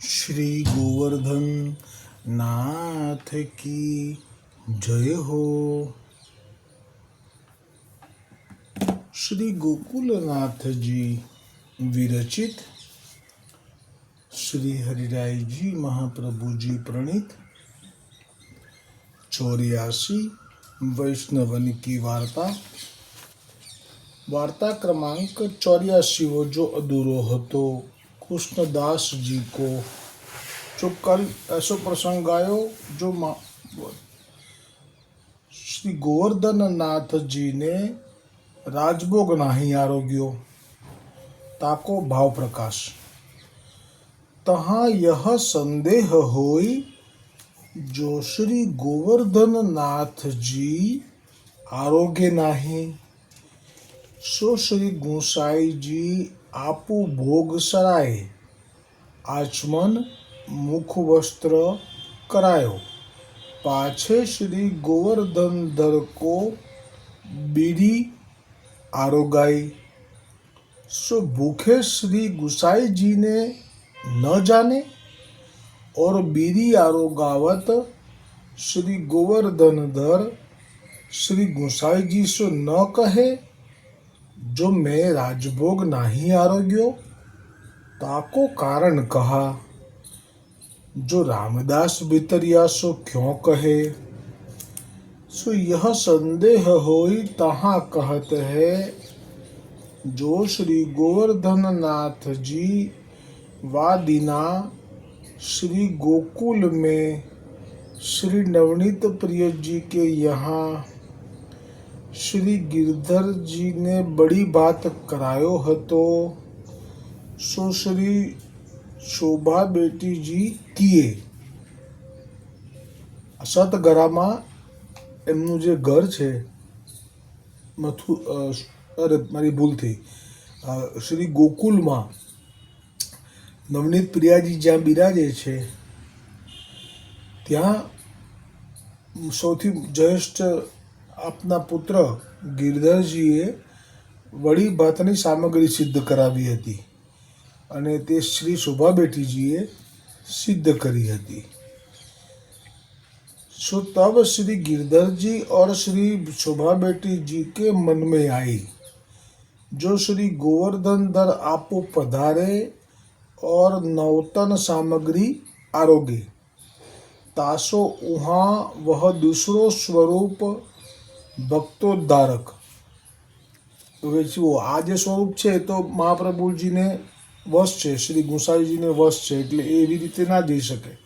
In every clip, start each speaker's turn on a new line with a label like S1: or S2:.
S1: શ્રી ગોવર્ધન નાથ કી જય હો શ્રી ગોકુલનાથજી વિરચિત શ્રી હરિરાયજી મહાપ્રભુજી પ્રણીત ચોર્યાસી વૈષ્ણવની કી વાર્તા વાર્તા ક્રમાંક ચોર્યાસીઓ જો અધૂરો હતો કૃષ્ણદાસ જી को जो कल ऐसो प्रसंग आयो जो मा- श्री गोवर्धन नाथ जी ने राजभोग नाही आरोग्यो ताको भाव प्रकाश तहाँ यह संदेह होई जो श्री गोवर्धन नाथ जी आरोग्य नाही सो श्री गोसाई जी आपु भोग सराय। आचमन मुख वस्त्र करायो। पाछे श्री गोवर्धन धर को बीड़ी આરોગાઈ सो भूखे श्री गुसाई जी ने न जाने और बीरी आरोगावत श्री गोवर्धन धर श्री गुसाई जी सो न कहे। जो मैं राजभोग नहीं आरोग्यो, ताको कारण कहा। जो रामदास भितरिया सो क्यों कहे? सो यह संदेह होई तहाँ कहत है, जो श्री गोवर्धन नाथ जी वादिना श्री गोकुल में श्री नवनीत प्रिय जी के यहाँ શ્રી ગિરધરજીને બડી બાત કરાયો હતો. શું શ્રી શોભા બેટીજી કીએ? સતગરામાં એમનું જે ઘર છે, મથુ અરે, મારી ભૂલ શ્રી ગોકુલમાં નવનીત પ્રિયાજી જ્યાં બિરાજે છે, ત્યાં સૌથી જ્યેષ્ઠ આપના પુત્ર ગિરધરજીએ વળી ભાતની સામગ્રી સિદ્ધ કરાવી હતી અને તે શ્રી શોભા બેટીજીએ સિદ્ધ કરી હતી सो तब श्री गिरधर जी और श्री शोभा बेटी जी के मन में आई जो श्री गोवर्धन दर आपो पधारे और नौतन सामग्री आरोगे तासो वहाँ वह दूसरो स्वरूप ભક્તોદ્ધારક. હવે શું આ જે સ્વરૂપ છે તો મહાપ્રભુજીને વશ છે, શ્રી ગુસાઈજીને વશ છે, એટલે એવી રીતે ના જઈ શકે.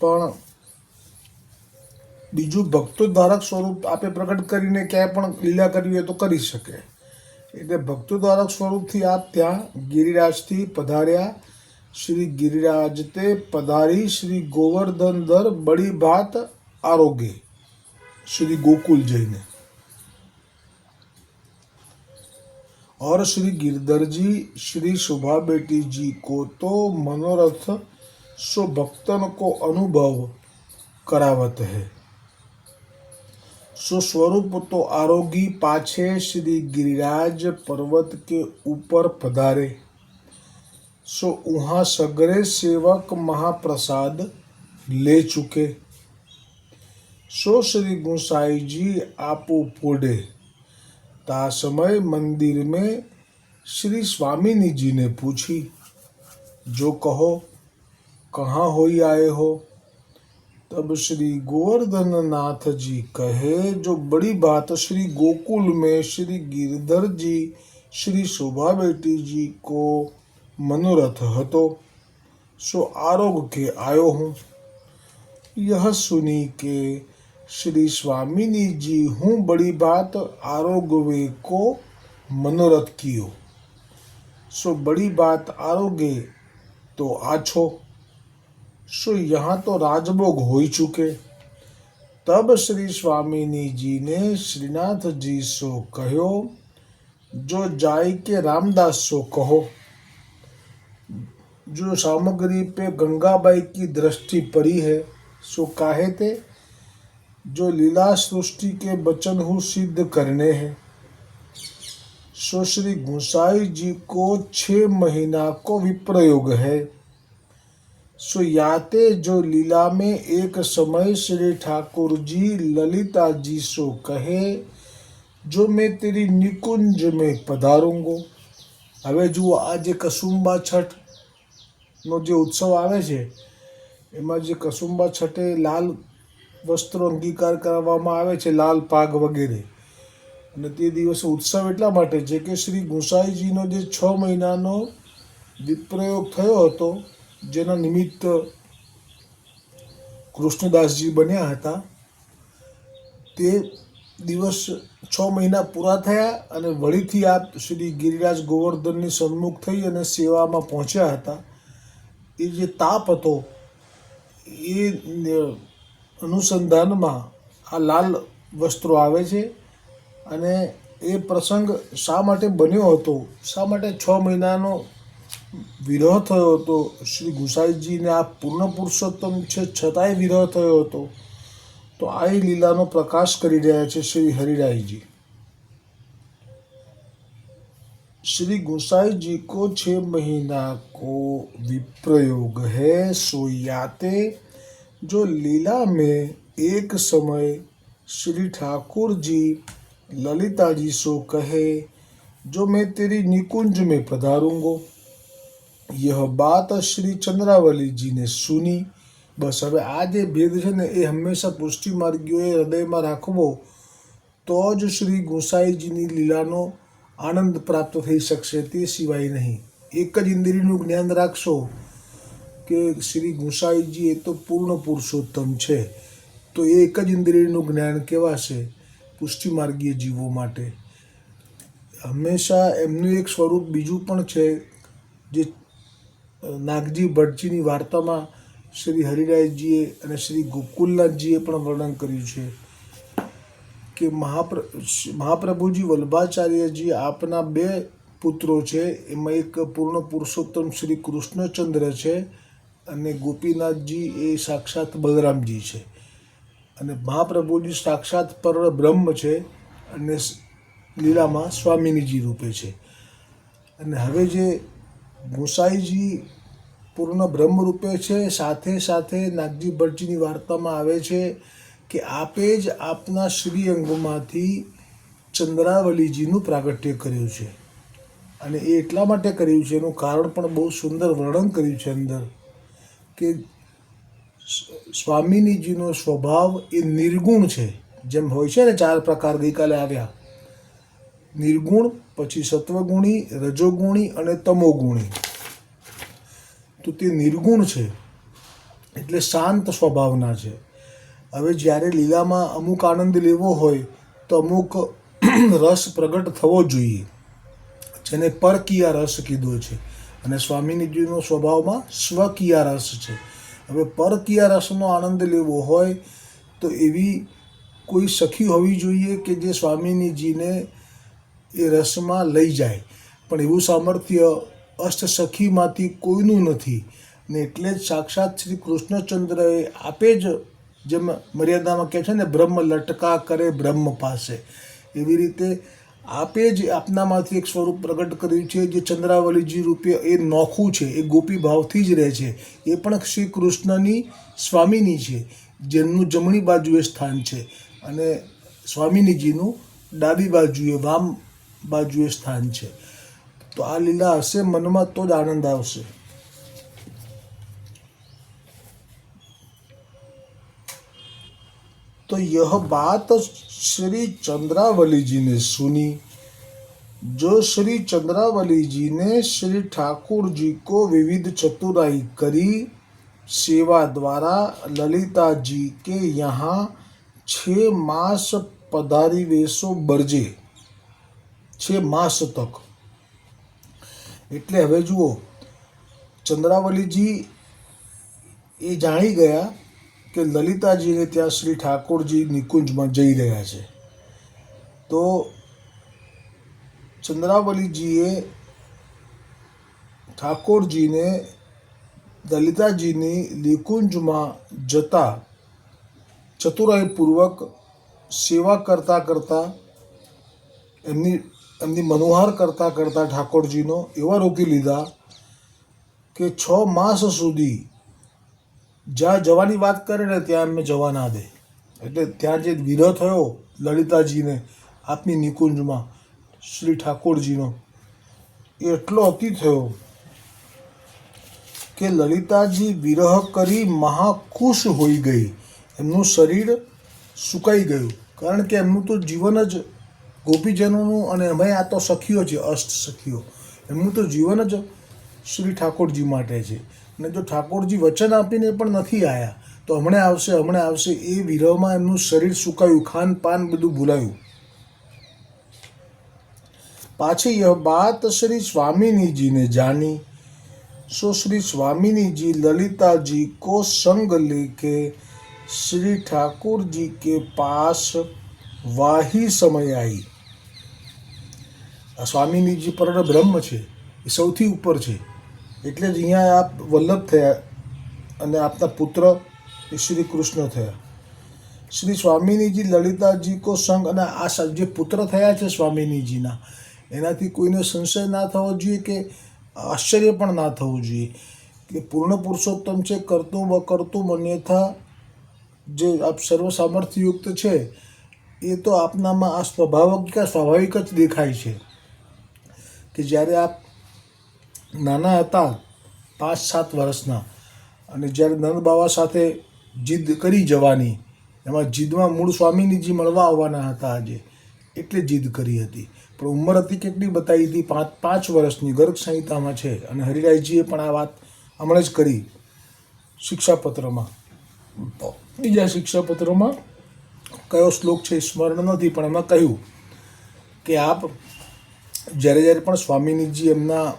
S1: પણ બીજું ભક્તોદ્ધારક સ્વરૂપ આપે પ્રગટ કરીને ક્યાંય પણ લીલા કરવી હોય તો કરી શકે. એટલે ભક્તોદ્ધારક સ્વરૂપથી આપ ત્યાં ગિરિરાજથી પધાર્યા. શ્રી ગિરિરાજ તે પધારી શ્રી ગોવર્ધન દર બડી ભાત આરોગ્ય श्री गोकुल जी ने। और श्री गिरधर जी, श्री शोभा बेटी जी को तो मनोरथ सो भक्तन को अनुभव करावत है। सो स्वरूप तो आरोगी पाछे श्री गिरिराज पर्वत के ऊपर पधारे। सो वहाँ सगरे सेवक महाप्रसाद ले चुके। सो श्री गोसाई जी आपो पोडे ता समय मंदिर में श्री स्वामिनी जी ने पूछी जो कहो कहाँ होई आए हो तब श्री गोवर्धन नाथ जी कहे जो बड़ी बात श्री गोकुल में श्री गिरधर जी श्री शोभा बेटी जी को मनोरथ હતો सो आरोग के आयो हूँ यह सुनी के श्री स्वामिनी जी हूँ बड़ी बात आरोग्य को मनोरथ कियो सो बड़ी बात आरोग्य तो आछो सो यहाँ तो राजभोग हो ही चुके तब श्री स्वामिनी जी ने श्रीनाथ जी सो कहो जो जाय के रामदास सो कहो जो सामग्री पे गंगाबाई की दृष्टि पड़ी है सो काहे थे जो लीला सृष्टि के वचन हूँ सिद्ध करने हैं सो श्री गोसाई जी को छह महीना को विप्रयोग है सो याते जो लीला में एक समय श्री ठाकुर जी ललिता जी सो कहे જો મેં તેરી નિકુંજ મેં પધારુંગો હવે જુઓ આ જે કસુંબા છઠનો જે ઉત્સવ આવે છે એમાં જે કસુંબા છઠે લાલ વસ્ત્રો અંગીકાર કરાવવામાં આવે છે, લાલ પાગ વગેરે. અને તે દિવસે ઉત્સવ એટલા માટે છે કે શ્રી ગોસાઈજીનો જે છ મહિનાનો વિપ્રયોગ થયો હતો, જેના નિમિત્ત કૃષ્ણદાસજી બન્યા હતા. તે દિવસ છ મહિના પૂરા થયા અને વળીથી આપ શ્રી ગિરિરાજ ગોવર્ધનની સન્મુખ થઈ અને સેવામાં પહોંચ્યા હતા. એ જે તાપ હતો, એ અનુસંધાનમાં આ લાલ વસ્ત્રો આવે છે અને એ પ્રસંગ શા માટે બન્યો હતો શા માટે છ મહિનાનો વિરહ થયો હતો શ્રી ગુસાઈજીને આ પૂર્ણ પુરુષોત્તમ છે છતાંય વિરહ થયો હતો તો આ એ લીલાનો પ્રકાશ કરી રહ્યા છે શ્રી હરિરાયજી श्री गोसाई जी को छह महीना को विप्रयोग है सो याते जो लीला में एक समय श्री ठाकुर जी ललिता जी सो कहे जो मैं तेरी निकुंज में पधारूंगो यह बात શ્રી ચંદ્રાવલીજીને સુની બસ હવે આ જે ભેદ છે ને એ હંમેશા પુષ્ટિ માર્ગીઓએ હૃદયમાં રાખવો તો જ શ્રી ગુસાઈજીની લીલાનો આનંદ પ્રાપ્ત થઈ શકશે તે સિવાય નહીં એક જ ઇન્દ્રિયનું જ્ઞાન રાખશો કે શ્રી ગોસાઈજી એ તો પૂર્ણ પુરુષોત્તમ છે, તો એ એક જ ઇન્દ્રિયનું જ્ઞાન કહેવાશે પુષ્ટિમાર્ગીય જીવો માટે? હંમેશા એમનું એક સ્વરૂપ બીજું પણ છે, જે નાગજી ભટજીની વાર્તામાં શ્રી હરિરાયજીએ અને શ્રી ગોકુલનાથજીએ પણ વર્ણન કર્યું છે કે મહાપ્ર, મહાપ્રભુજી વલ્ભાચાર્યજી આપના બે પુત્રો છે, એમાં એક પૂર્ણ પુરુષોત્તમ શ્રી કૃષ્ણચંદ્ર છે અને ગોપીનાથજી એ સાક્ષાત બલરામજી છે. અને મહાપ્રભુજી સાક્ષાત પર બ્રહ્મ છે અને લીલામાં સ્વામિનીજી રૂપે છે. અને હવે જે ગોસાઈજી પૂર્ણ બ્રહ્મ રૂપે છે, સાથે સાથે નાગજી ભટ્ટજીની વાર્તામાં આવે છે કે આપે જ આપના શ્રી અંગમાંથી ચંદ્રાવલીજીનું પ્રાગટ્ય કર્યું છે. અને એ એટલા માટે કર્યું છે, એનું કારણ પણ બહુ સુંદર વર્ણન કર્યું છે અંદર. કે સ્વામિનીજીનો સ્વભાવ એ નિર્ગુણ છે. જેમ હોય છે ને ચાર પ્રકાર ગઈકાલે આવ્યા. નિર્ગુણ, પછી સત્વગુણી, રજોગુણી અને તમોગુણી. તો તે નિર્ગુણ છે. એટલે શાંત સ્વભાવના છે. હવે જ્યારે લીલામાં અમુક આનંદ લેવો હોય, તો અમુક રસ પ્રગટ થવો જોઈએ. જેને પરકીયા રસ કીધો છે. અને સ્વામિનીજીનો સ્વભાવમાં સ્વકીયા રસ છે. હવે પરકીયા રસનો આનંદ લેવો હોય તો એવી કોઈ સખી હોવી જોઈએ કે જે સ્વામિનીજીને એ રસમાં લઈ જાય. પણ એવું સામર્થ્ય અષ્ટ સખીમાંથી કોઈનું નથી. ને એટલે જ સાક્ષાત શ્રી કૃષ્ણચંદ્રએ આપે જ જેમ મર્યાદામાં કહે છે ને, બ્રહ્મ લટકા કરે બ્રહ્મ પાસે. એવી રીતે આપે જ આપનામાંથી એક સ્વરૂપ પ્રગટ કર્યું છે, જે ચંદ્રાવલીજી રૂપે એ નોખું છે, એ ગોપી ભાવથી જ રહે છે. એ પણ શ્રી કૃષ્ણની સ્વામીની છે, જેમનું જમણી બાજુએ સ્થાન છે અને સ્વામિનીજીનું ડાબી બાજુએ, વામ બાજુએ સ્થાન છે. તો આ લીલા હશે, મનમાં તો જ આનંદ આવશે. તો યહ બાત श्री चंद्रावली जी ने सुनी जो श्री चंद्रावली जी ने श्री ठाकुर जी को विविध चतुराई करी सेवा द्वारा ललिता जी के यहाँ छः मास पधारी वेशो बरजे छः मास तक એટલે હવે જુઓ ચંદ્રાવલીજી એ જાણી ગયા કે લલિતાજીને ત્યાં શ્રી ઠાકોરજી નિકુંજમાં જઈ રહ્યા છે. તો ચંદ્રાવલીજીએ ઠાકોરજીને લલિતાજીની નિકુંજમાં જતા ચતુરાઈપૂર્વક સેવા કરતા કરતા એમની એમની મનોહાર કરતા કરતા ઠાકોરજીનો એવા રોકી લીધા કે છ માસ સુધી જ્યાં જવાની વાત કરે ને ત્યાં એમને જવા ના દે. એટલે ત્યાં જે વિરહ થયો લલિતાજીને આપની નિકુંજમાં, શ્રી ઠાકોરજીનો એટલો અતિ થયો કે લલિતાજી વિરહ કરી મહાખુશ હોઈ ગઈ. એમનું શરીર સુકાઈ ગયું. કારણ કે એમનું તો જીવન જ ગોપીજનોનું અને અમે આ તો સખીઓ છે, અષ્ટ સખીઓ. એમનું તો જીવન જ શ્રી ઠાકોરજી માટે છે. અને જો ઠાકોરજી વચન આપીને પણ નથી આવ્યા તો હમણાં આવશે હમણાં આવશે. એ વિરહમાં એમનું શરીર સુકાયું, ખાન પાન બધું ભૂલાયું. પાછી યહ બાત શ્રી સ્વામિનીજીને જાણી. સો શ્રી સ્વામિનીજી લલિતાજી કો સંગ લેકે શ્રી ઠાકોરજી કે પાસ વાહી સમય આવી આ સ્વામિનીજી પરબ્રહ્મ છે, એ સૌથી ઉપર છે. એટલે જ અહીંયા આપ વલ્લભ થયા અને આપના પુત્ર શ્રી કૃષ્ણ થયા. શ્રી સ્વામિનીજી લલિતાજી કો સંગ અને આ જે પુત્ર થયા છે સ્વામિનીજીના, એનાથી કોઈને સંશય ના થવો જોઈએ કે આશ્ચર્ય પણ ના થવું જોઈએ કે પૂર્ણ પુરુષોત્તમ છે, કરતું કરતું અન્યથા જે આપ સર્વ સામર્થ્યયુક્ત છે, એ તો આપનામાં આ સ્વભાવિક સ્વાભાવિક જ દેખાય છે કે જ્યારે આપ નાના હતા, પાંચ સાત વર્ષના. અને જ્યારે નંદ બાવા સાથે જીદ કરી જવાની, એમાં જીદમાં મૂળ સ્વામીનીજી મળવા આવવાના હતા આજે, એટલે જીદ કરી હતી. પણ ઉંમર હતી કેટલી બતાવી હતી, પાંચ પાંચ વર્ષની ગર્ગ સંહિતામાં છે. અને હરિરાયજીએ પણ આ વાત હમણાં જ કરી શિક્ષાપત્રમાં. બીજા શિક્ષાપત્રમાં કયો શ્લોક છે સ્મરણ નથી, પણ એમાં કહ્યું કે આપ જ્યારે જ્યારે પણ સ્વામિનીજી એમના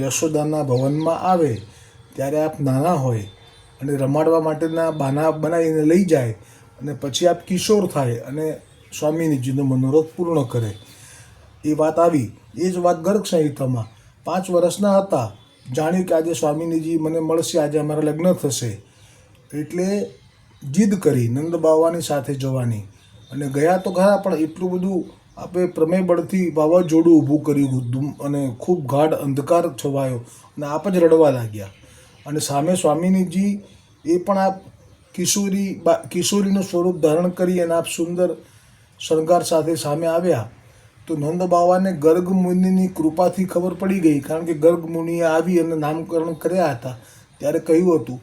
S1: યશોદાના ભવનમાં આવે, ત્યારે આપ નાના હોય અને રમાડવા માટેના બાના બનાવીને લઈ જાય અને પછી આપ કિશોર થાય અને સ્વામિનીજીનો મનોરથ પૂર્ણ કરે. એ વાત આવી. એ જ વાત ગર્ગ સંહિતામાં પાંચ વર્ષના હતા. જાણ્યું કે આજે સ્વામિનીજી મને મળશે, આજે અમારા લગ્ન થશે. એટલે જીદ કરી નંદ બાવાની સાથે જવાની. અને ગયા તો ખરા, પણ એટલું બધું આપણે પ્રમેય બળથી વાવાઝોડું ઊભું કર્યું અને ખૂબ ગાઢ અંધકાર છવાયો અને આપ જ રડવા લાગ્યા. અને સામે સ્વામિનીજી એ પણ આપ કિશોરી બા, કિશોરીનું સ્વરૂપ ધારણ કરી અને આપ સુંદર શણગાર સાથે સામે આવ્યા. તો નંદ બાવાને ગર્ગ મુનિની કૃપાથી ખબર પડી ગઈ કારણ કે ગર્ગ મુનિએ આવી અને નામકરણ કર્યા હતા. ત્યારે કહ્યું હતું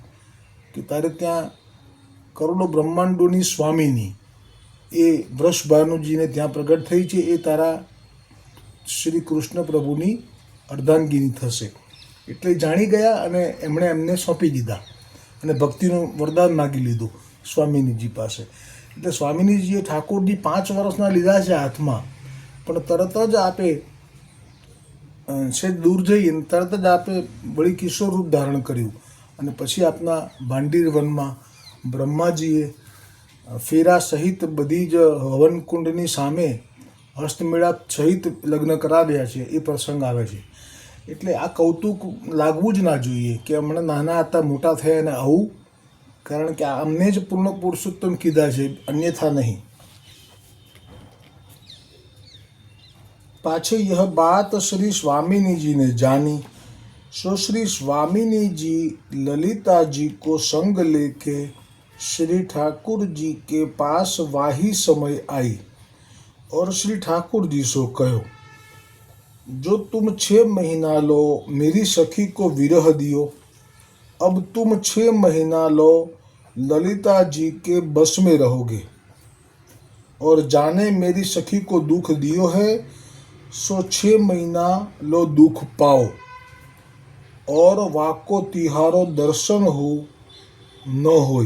S1: કે તારે ત્યાં કરોડો બ્રહ્માંડોની સ્વામીની એ વૃષભાનુજીને ત્યાં પ્રગટ થઈ છે. એ તારા શ્રી કૃષ્ણ પ્રભુની અર્ધાંગીની થશે. એટલે જાણી ગયા અને એમણે એમને સોંપી દીધા અને ભક્તિનું વરદાન માગી લીધું સ્વામિનીજી પાસે. એટલે સ્વામિનીજીએ ઠાકોરજી પાંચ વર્ષના લીધા છે હાથમાં, પણ તરત જ આપે છે દૂર જઈને તરત જ આપે વળી કિશોર રૂપ ધારણ કર્યું. અને પછી આપના ભાંડીર વનમાં બ્રહ્માજીએ ફેરા સહિત બધી જ હવનકુંડની સામે હસ્તમેળાપ સહિત લગ્ન કરાવ્યા છે, એ પ્રસંગ આવે છે. એટલે આ કૌતુક લાગવું જ ના જોઈએ કે હમણાં નાના હતા, મોટા થયા અને આવું, કારણ કે અમને જ પૂર્ણ પુરુષોત્તમ કીધા છે, અન્યથા નહીં. પાછી યહ બાત શ્રી સ્વામિનીજીને જાની સો શ્રી સ્વામિનીજી લલિતાજી કો સંગ લેખે श्री ठाकुर जी के पास वाही समय आई और श्री ठाकुर जी सो कहो, जो तुम छः महीना लो, मेरी सखी को विरह दियो। अब तुम छः महीना लो, ललिता जी के बस में रहोगे। और जाने मेरी सखी को दुख दियो है, सो छः महीना लो दुख पाओ। और वाको तिहारो दर्शन हो, न होय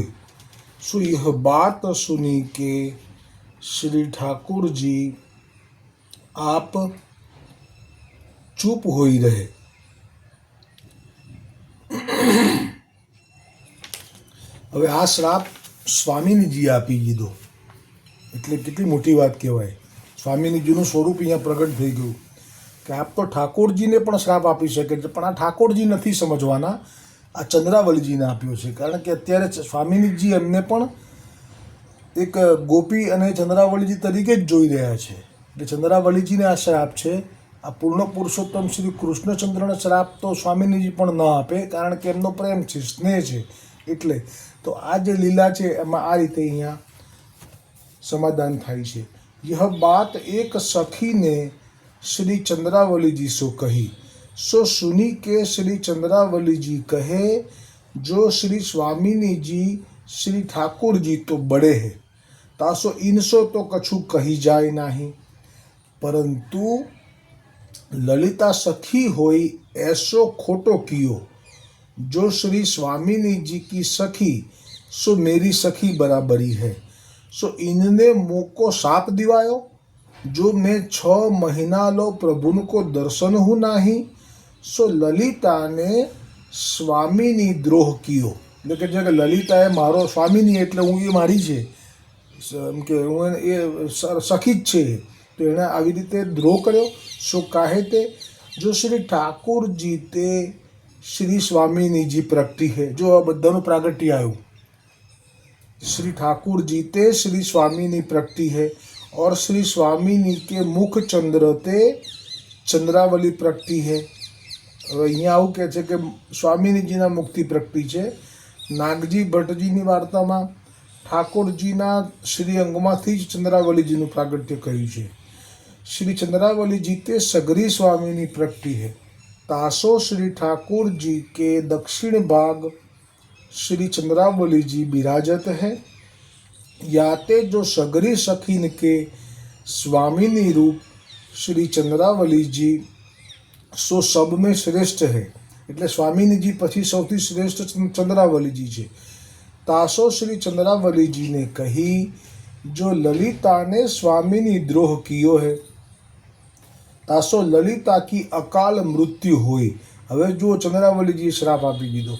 S1: सो यह बात सुनी के श्री ठाकुर जी आप ચૂપ હોઈ રહે હવે આ શ્રાપ સ્વામિનીજીએ આપી દીધો એટલે કેટલી મોટી વાત કહેવાય સ્વામિનીજીનું સ્વરૂપ અહીંયા પ્રગટ થઈ ગયું કે આપ તો ઠાકોરજીને પણ શ્રાપ આપી શકે છે પણ આ ઠાકોરજી નથી સમજવાના આ ચંદ્રાવલીજીને આપ્યો છે. કારણ કે અત્યારે સ્વામિનીજી એમને પણ એક ગોપી અને ચંદ્રાવલીજી તરીકે જ જોઈ રહ્યા છે. એટલે ચંદ્રાવલીજીને આ શ્રાપ છે. આ પૂર્ણ પુરુષોત્તમ શ્રી કૃષ્ણચંદ્રને શ્રાપ તો સ્વામિનીજી પણ ન આપે, કારણ કે એમનો પ્રેમ છે, સ્નેહ છે. એટલે તો આ જે લીલા છે, એમાં આ રીતે અહીંયા સમાધાન થાય છે. યહ બાત એક સખીને શ્રી ચંદ્રાવલીજી શું કહી. सो सुनी के श्री चंद्रावली जी कहे, जो श्री स्वामिनी जी, श्री ठाकुर जी तो बड़े है। तासो इनसो तो कछु कही जाए नहीं। परंतु ललिता सखी होई, ऐसो खोटो कियो। जो श्री स्वामिनी जी की सखी, सो मेरी सखी बराबरी है। सो इनने मोको साप दिवाओ जो मैं छ महीना लो प्रभुन को दर्शन हूँ नहीं हूँ नहीं सो ललिता ने સ્વામીની દ્રોહ કયો એટલે કે જે કે લલિતાએ મારો સ્વામીની એટલે હું એ મારી છે એમ કે હું એને- એ સ- સખી જ છે તો એણે આવી રીતે દ્રોહ કર્યો સો કાહે તે જો શ્રી ઠાકુરજી તે શ્રી સ્વામીનીજી પ્રગટી હે જો આ બધાનું પ્રાગટ્ય આવ્યું श्री ठाकुर जी ते श्री स्वामिनी प्रगति है और श्री स्वामिनी के मुख चंद्र ते ચંદ્રાવલી પ્રગતિ है હવે અહીંયા આવું કહે છે કે સ્વામીજીના મુક્તિ પ્રગટી છે. નાગજી ભટ્ટજીની વાર્તામાં ઠાકોરજીના શ્રી અંગમાંથી જ ચંદ્રાવલીજીનું પ્રાગટ્ય કર્યું છે. શ્રી ચંદ્રાવલીજી તે સગરી સ્વામીની પ્રગટી છે તાસો શ્રી ઠાકોરજી કે દક્ષિણ ભાગ શ્રી ચંદ્રાવલીજી બિરાજત હૈ. યાતે જો સગરી સખીન કે સ્વામીની રૂપ શ્રી ચંદ્રાવલીજી સો સબ में શ્રેષ્ઠ है એટલે સ્વામિનીજી પછી સૌથી શ્રેષ્ઠ ચંદ- ચંદ્રાવલીજી છે તાસો શ્રી ચંદ્રાવલીજીને કહી જો લલિતા ને સ્વામીની દ્રોહ કિયો है તાસો લલિતા કી અકાલ મૃત્યુ હોય હવે જુઓ ચંદ્રાવલીજીએ શ્રાપ આપી દીધો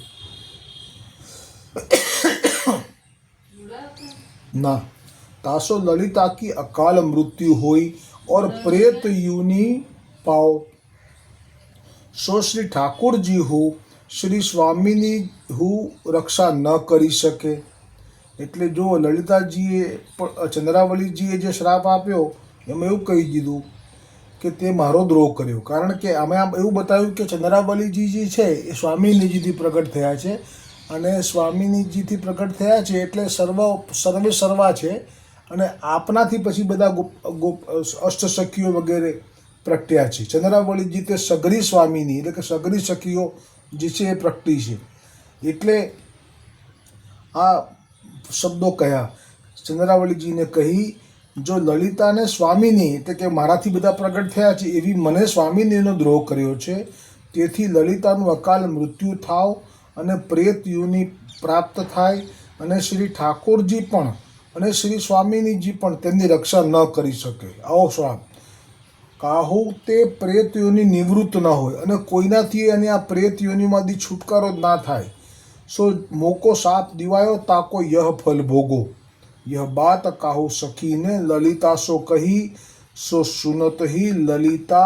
S1: ना तासो ललिता की अकाल मृत्यु हुई और प्रेत युनि पाओ સો શ્રી ઠાકોરજી હું, શ્રી સ્વામીની હું રક્ષા ન કરી શકે. એટલે જો લલિતાજીએ ચંદ્રાવલીજીએ જે શ્રાપ આપ્યો, એમાં એવું કહી દીધું કે તે મારો દ્રોહ કર્યો. કારણ કે અમે આમ એવું બતાવ્યું કે ચંદ્રાવલીજી જે છે, એ સ્વામીનીજીથી પ્રગટ થયા છે અને સ્વામીનીજીથી પ્રગટ થયા છે એટલે સર્વ, સર્વે સર્વા છે અને આપનાથી પછી બધા ગુપ ગુપ વગેરે પ્રગટ્યા છે. ચંદ્રાવળીજી તે સગરી સ્વામીની, એટલે કે સગરી સખીઓ જે છે એ પ્રગટી છે. એટલે આ શબ્દો કયા? ચંદ્રાવળીજીને કહી, જો લલિતાને સ્વામીની, એટલે કે મારાથી બધા પ્રગટ થયા છે, એવી મને સ્વામીનીનો દ્રોહ કર્યો છે. તેથી લલિતાનું અકાલ મૃત્યુ થાવ અને પ્રેત યુની પ્રાપ્ત થાય અને શ્રી ઠાકોરજી પણ અને શ્રી સ્વામીનીજી પણ તેમની રક્ષા ન કરી શકે. આવો શ્રાપ. કાહુ તે પ્રેત યોની નિવૃત્ત ન હોય અને કોઈનાથી અને આ પ્રેત યોનિમાંથી છુટકારો જ ના થાય સો મોકો સાપ દિવાયો તાકો યહ ફલ ભોગો यह बात काहू सखी ने ललिता सो कही सो सुनत ही ललिता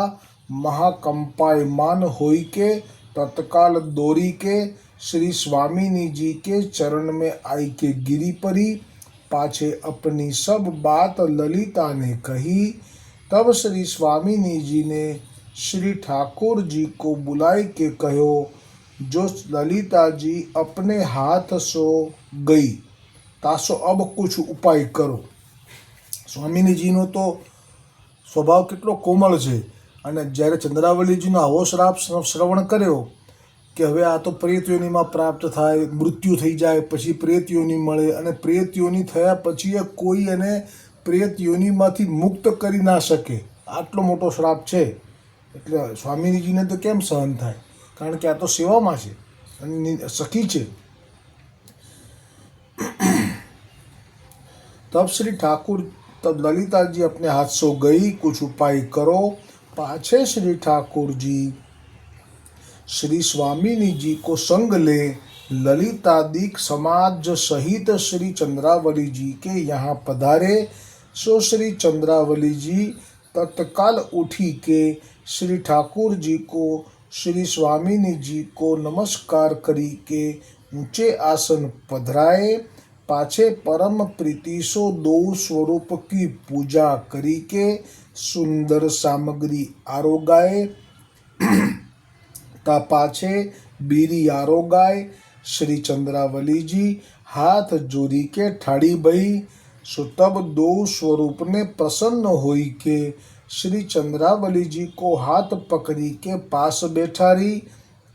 S1: महाकंपायमान होई के तत्काल दौरी के श्री स्वामिनी जी के चरण में आई के गिरी परी पाछे अपनी सब बात ललिता ने कही तब श्री स्वामिनी जी ने श्री ठाकुर जी को बुलाए के कहो जो ललिता जी अपने हाथ सो गई તાસો અબ કુછ ઉપાય કરો સ્વામિનીજીનો તો સ્વભાવ કેટલો કોમળ છે અને જ્યારે ચંદ્રાવલીજીનો આવો શ્રાપ શ્ર- શ્રવણ કર્યો કે હવે આ તો પ્રેત યોનિમાં પ્રાપ્ત થાય મૃત્યુ થઈ જાય પછી પ્રેત યોનિ મળે અને પ્રેત યોનિ થયા પછી એ કોઈ એને પ્રેત યોનિમાંથી મુક્ત કરી ના શકે આટલો મોટો શ્રાપ છે એટલે સ્વામિનીજીને તો કેમ સહન થાય કારણ કે આ તો સેવામાં છે અને ની- સખી છે तब श्री ठाकुर तब ललिता जी अपने हाथ सो गई कुछ उपाय करो पाछे श्री ठाकुर जी श्री स्वामिनी जी को संग ले ललिता दीक समाज सहित श्री चंद्रावली जी के यहाँ पधारे सो श्री चंद्रावली जी तत्काल उठी के श्री ठाकुर जी को, श्री स्वामिनी जी को नमस्कार करी के ऊँचे आसन पधराए, पाछे परम प्रीति सो दो स्वरूप की पूजा करी के सुंदर सामग्री आरोगाए, ता पाछे बीरी आरोगाय श्री चंद्रावली जी हाथ जोड़ी के ठाड़ी भई सो तब दो स्वरूप ने प्रसन्न हुई के श्री चंद्रावली जी को हाथ पकड़ी के पास बैठारी।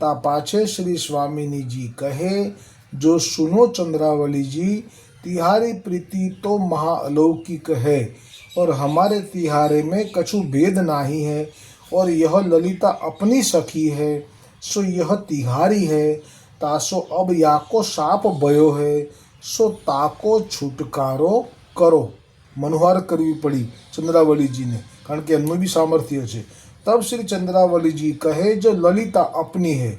S1: ता पाछे श्री स्वामिनी जी कहे, जो सुनो चंद्रावली जी, तिहारी प्रीति तो महाअलौकिक है और हमारे तिहारे में कछु भेद नहीं है और यह ललिता अपनी सखी है, सो यह तिहारी है। तासो अब याको साप भयो है, सो ताको छुटकारो કરો. મનોહાર કરવી પડી ચંદ્રાવલીજીને, કારણ કે એમનું બી સામર્થ્ય છે. તબ શ્રી ચંદ્રાવલીજી કહે, જો લલિતા અપની હે,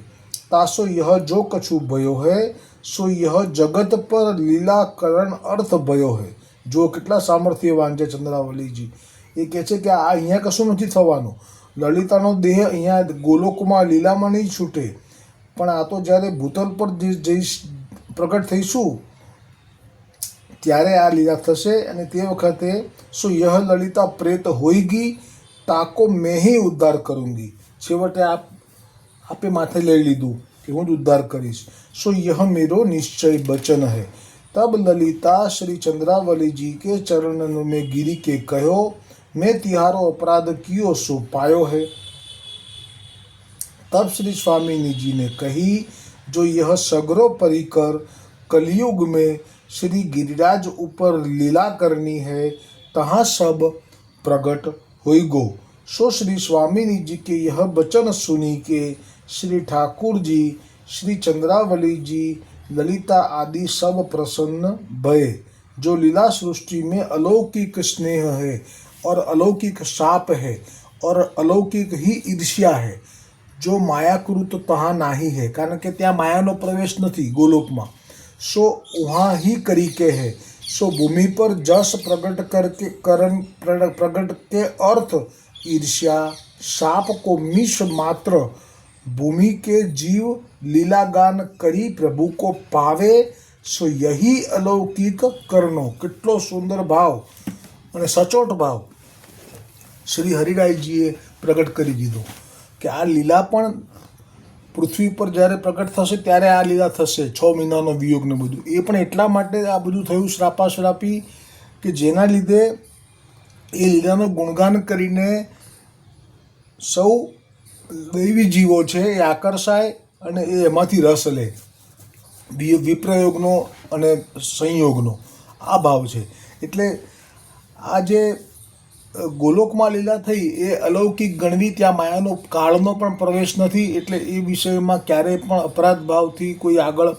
S1: તાસો યહ જો કછુ ભયો હે, સો યહ જગત પર લીલા કરણ અર્થ ભયો હે. જો કેટલા સામર્થ્યવાન છે ચંદ્રાવલીજી. એ કહે છે કે આ અહીંયા કશું નથી થવાનું. લલિતાનો દેહ અહીંયા ગોલોકમાં લીલામાં નહીં છૂટે. પણ આ તો જ્યારે ભૂતલ પર જઈશ પ્રગટ થઈશું ત્યારે આ લીલા થશે અને તે વખતે શું યહ લલિતા પ્રેત હોઈગી તાકો મેં હી ઉદ્ધાર કરુંગી છેવટે આપ આપે માથે લઈ લીધું કે હું જ ઉદ્ધાર કરીશ સો યહ મેરો નિશ્ચય વચન હૈ तब ललिता श्री चंद्रावली जी के चरण में गिरी के कहो मैं तिहारो अपराध कियो सो पायो है तब श्री स्वामिनी जी ने कही जो यह सगरो परिकर कलयुग में श्री गिरिराज ऊपर लीला करनी है, तहाँ सब प्रकट हो सो श्री स्वामी जी के यह वचन सुनी के श्री ठाकुर जी, श्री चंद्रावली जी, ललिता आदि सब प्रसन्न भय। जो लीला सृष्टि में अलौकिक स्नेह है और अलौकिक साप है और अलौकिक ही ईर्ष्या है, जो માયાકૃત તહા નાહી હે કારણ કે ત્યાં प्रवेश नहीं गोलोक में सो वहाँ ही करी के है सो भूमि पर जस प्रकट करके करण प्रग- प्रकट के अर्थ ईर्ष्या साप को मिश मात्र भूमि के जीव लीलागान करी प्रभु को पावे सो यही अलौकिक કરનો કેટલો સુંદર ભાવ અને સચોટ ભાવ શ્રી હરિરાયજીએ પ્રગટ કરી દીધો કે આ લીલા પણ પૃથ્વી પર જ્યારે પ્રગટ થશે ત્યારે આ લીલા થશે, છ મહિનાનો વિયોગ ને બધું. એ પણ એટલા માટે આ બધું થયું શ્રાપાશ્રાપી કે જેના લીધે એ લીલાનું ગુણગાન કરીને સૌ દૈવી જીવો છે એ આકર્ષાય અને એ એમાંથી રસ લે. વિપ્રયોગનો અને સંયોગનો. આ ભાવ છે. એટલે આ જે ગોલોકમાં લીલા થઈ એ અલૌકિક ગણવી ત્યાં માયાનો કાળનો પણ પ્રવેશ નથી એટલે એ વિષયમાં ક્યારેય પણ અપરાધ ભાવથી કોઈ આગળ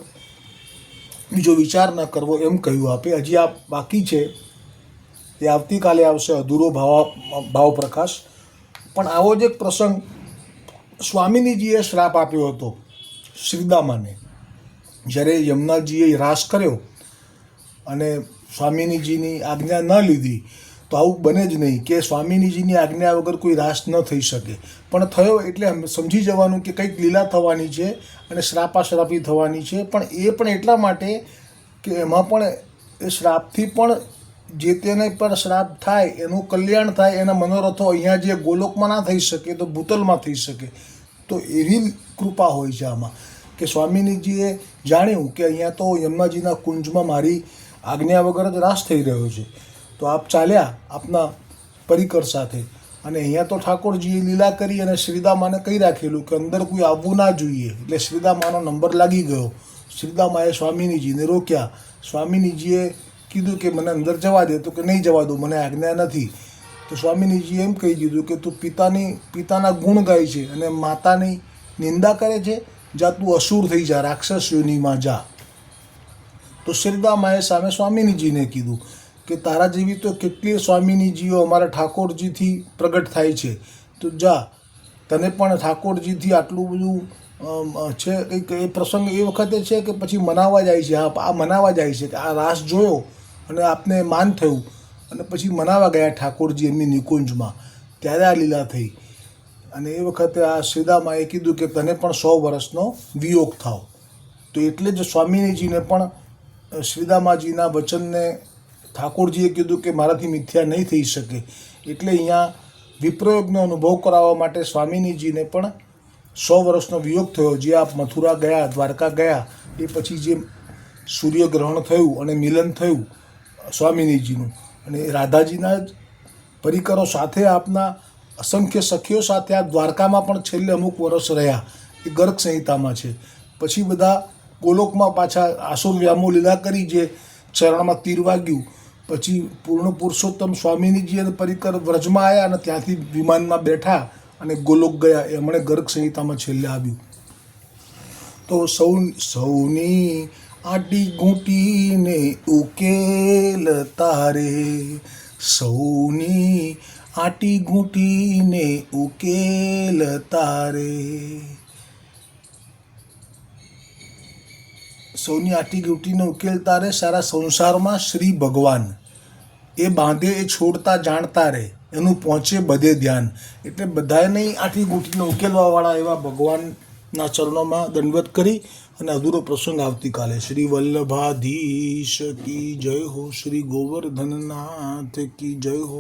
S1: બીજો વિચાર ન કરવો એમ કહ્યું આપે. હજી આ બાકી છે. એ આવતીકાલે આવશે અધૂરો ભાવ ભાવ પ્રકાશ. પણ આવો જ એક પ્રસંગ સ્વામિનીજીએ શ્રાપ આપ્યો હતો શ્રીદામાને. જ્યારે યમુનાજીએ રાસ કર્યો અને સ્વામિનીજીની આજ્ઞા ન લીધી તો આવું બને જ નહીં કે સ્વામિનીજીની આજ્ઞા વગર કોઈ રાસ ન થઈ શકે. પણ થયો એટલે સમજી જવાનું કે કંઈક લીલા થવાની છે અને શ્રાપાશ્રાપી થવાની છે. પણ એ પણ એટલા માટે કે એમાં પણ એ શ્રાપથી પણ જે તેને પર શ્રાપ થાય, એનું કલ્યાણ થાય, એના મનોરથો અહીંયા જે ગોલોકમાં ના થઈ શકે, તો ભૂતલમાં થઈ શકે. તો એવી કૃપા હોય છે આમાં. કે સ્વામિનીજીએ જાણ્યું કે અહીંયા તો યમુનાજીના કુંજમાં મારી આજ્ઞા વગર જ રાસ થઈ રહ્યો છે. તો આપ ચાલ્યા આપના પરિકર સાથે. અને અહીંયા તો ઠાકોરજીએ લીલા કરી અને શ્રીદામાને કહી રાખેલું કે અંદર કોઈ આવવું ના જોઈએ. એટલે શ્રીદામાનો નંબર લાગી ગયો. શ્રીદામાએ સ્વામિનીજીને રોક્યા. સ્વામિનીજીએ કીધું કે મને અંદર જવા દે. તો કે નહીં જવા દો, મને આજ્ઞા નથી. તો સ્વામીનીજીએ એમ કહી દીધું કે તું પિતાની, પિતાના ગુણ ગાય છે અને માતાની નિંદા કરે છે, જા તું અસુર થઈ જા રાક્ષસ યોનિમાં જા. તો શ્રીદામાએ સામે સ્વામિનીજીને કીધું. કે તારા જેવી તો કેટલીય સ્વામિનીજીઓ અમારા ઠાકોરજીથી પ્રગટ થાય છે. તો જા, તને પણ ઠાકોરજીથી આટલું બધું છે કંઈક એ પ્રસંગ એ વખતે છે કે પછી મનાવવા જાય છે? હા, આ મનાવવા જાય છે કે આ રાસ જોયો અને આપને માન થયું અને પછી મનાવવા ગયા ઠાકોરજી એમની નિકુંજમાં. ત્યારે આ લીલા થઈ. અને એ વખતે આ શ્રીદામાએ કીધું કે તને પણ સો વર્ષનો વિયોગ થાવ. તો એટલે જ સ્વામિનીજીને પણ શ્રીદામાજીના વચનને ઠાકોરજીએ કીધું કે મારાથી મિથ્યા નહીં થઈ શકે. એટલે અહીંયા વિપ્રયોગનો અનુભવ કરાવવા માટે સ્વામિનીજીને પણ સો વર્ષનો વિયોગ થયો. જે આપ મથુરા ગયા, દ્વારકા ગયા, એ પછી જે સૂર્યગ્રહણ થયું અને મિલન થયું સ્વામિનીજીનું. અને રાધાજીના જ પરિકરો સાથે આપના અસંખ્ય સખીઓ સાથે આ દ્વારકામાં પણ છેલ્લે અમુક વર્ષ રહ્યા. એ ગર્ગ સંહિતામાં છે. પછી બધા ગોલોકમાં પાછા આસુર વ્યામો લીલા કરી જે ચરણમાં તીર વાગ્યું. પછી પૂર્ણ પુરુષોત્તમ સ્વામીનીજી અને પરિકર વ્રજમાં આવ્યા અને ત્યાંથી વિમાનમાં બેઠા અને ગોલોક ગયા. એમણે ગર્ગ સંહિતામાં છેલ્લે આવ્યું. તો સૌ સૌની આટી ઘૂંટીને ઉકેલ તારે. સૌની આટી ઘૂંટીને ઉકેલ તારે. સૌની આટી ઘૂંટીને ઉકેલતા રહે સારા સંસારમાં શ્રી ભગવાન. એ બાંધે, એ છોડતા, જાણતા રહે એનું પહોંચે બધે ધ્યાન. એટલે બધાને આઠી ગૂંટીને ઉકેલવાવાળા એવા ભગવાનના ચરણોમાં દંડવત કરી અને અધૂરો પ્રસંગ આવતીકાલે. શ્રી વલ્લભાધીશ કી જય હો, શ્રી ગોવર્ધનનાથ કી જય હો.